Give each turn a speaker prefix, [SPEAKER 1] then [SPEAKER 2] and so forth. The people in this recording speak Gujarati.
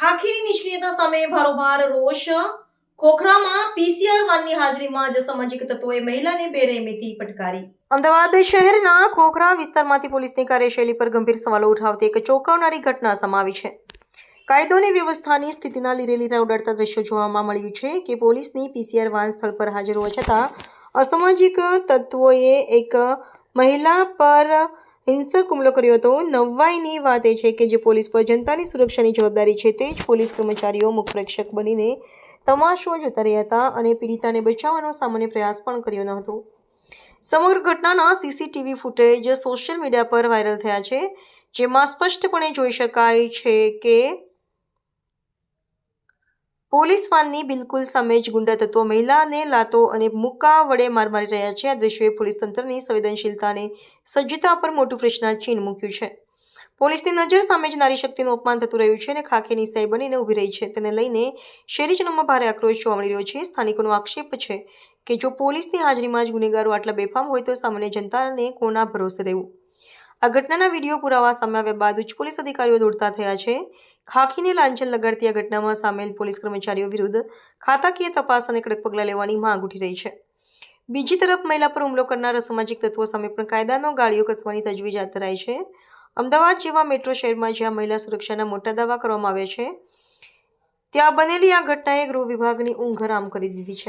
[SPEAKER 1] સવાર રોષ. ખોખરામાં પીસીઆર વાનની હાજરીમાં જ સામાજિક તત્વોએ મહિલાને બેરહેમીથી પટકારી. અમદાવાદ શહેરના ખોખરા વિસ્તારમાંથી પોલીસની કાર્યશૈલી પર ગંભીર સવાલો ઉઠાવતી એક ચોંકાવનારી ઘટના સમાવી છે. કાયદો અને વ્યવસ્થાની સ્થિતિના લીરે લીરા ઉડાડતા દ્રશ્યો જોવામાં મળ્યું છે કે પોલીસની પીસીઆર વાન સ્થળ પર હાજર હોવા છતાં અસામાજિક તત્વોએ એક મહિલા પર હિંસક હુમલો કર્યો હતો. નવાઈની વાત એ છે કે જે પોલીસ પર જનતાની સુરક્ષાની જવાબદારી છે તે જ પોલીસ કર્મચારીઓ મુખ પ્રેક્ષક બનીને તમાશો જોતા રહ્યા હતા અને પીડિતાને બચાવવાનો સામાન્ય પ્રયાસ પણ કર્યો ન હતો. સમગ્ર ઘટનાના સીસીટીવી ફૂટેજ સોશિયલ મીડિયા પર વાયરલ થયા છે, જેમાં સ્પષ્ટપણે જોઈ શકાય છે કે પોલીસ વાનની બિલકુલ સામે જ ગુંડા તત્વો મહિલાને લાતો અને મુક્કા વડે માર મારી રહ્યા છે. આ દ્રશ્યોએ પોલીસ તંત્રની સંવેદનશીલતા અને સજ્જતા પર મોટું પ્રશ્નાચિહ્ન મૂક્યું છે. પોલીસની નજર સામે જ નારી શક્તિનું અપમાન થતું રહ્યું છે અને ખાખેની સાઈ બનીને ઊભી રહી છે. તેને લઈને શહેરીજનોમાં ભારે આક્રોશ જોવા મળી રહ્યો છે. સ્થાનિકોનો આક્ષેપ છે કે જો પોલીસની હાજરીમાં જ ગુનેગારો આટલા બેફામ હોય તો સામાન્ય જનતાને કોના ભરોસે રહેવું? આ ઘટનાના વીડિયો પુરાવા સામે આવ્યા બાદ ઉચ્ચ પોલીસ અધિકારીઓ દોડતા થયા છે. ખાખીને લાંછન લગાડતી આ ઘટનામાં સામેલ પોલીસ કર્મચારીઓ વિરુદ્ધ ખાતાકીય તપાસ અને કડક પગલાં લેવાની માંગ ઉઠી રહી છે. બીજી તરફ મહિલા પર હુમલો કરનાર અસામાજિક તત્વો સામે પણ કાયદાનો ગાળીઓ કસવાની તજવીજ હાથ ધરાઈ છે. અમદાવાદ જેવા મેટ્રો શહેરમાં જ્યાં મહિલા સુરક્ષાના મોટા દાવા કરવામાં આવ્યા છે, ત્યાં બનેલી આ ઘટનાએ ગૃહ વિભાગની ઊંઘ હરામ કરી દીધી છે.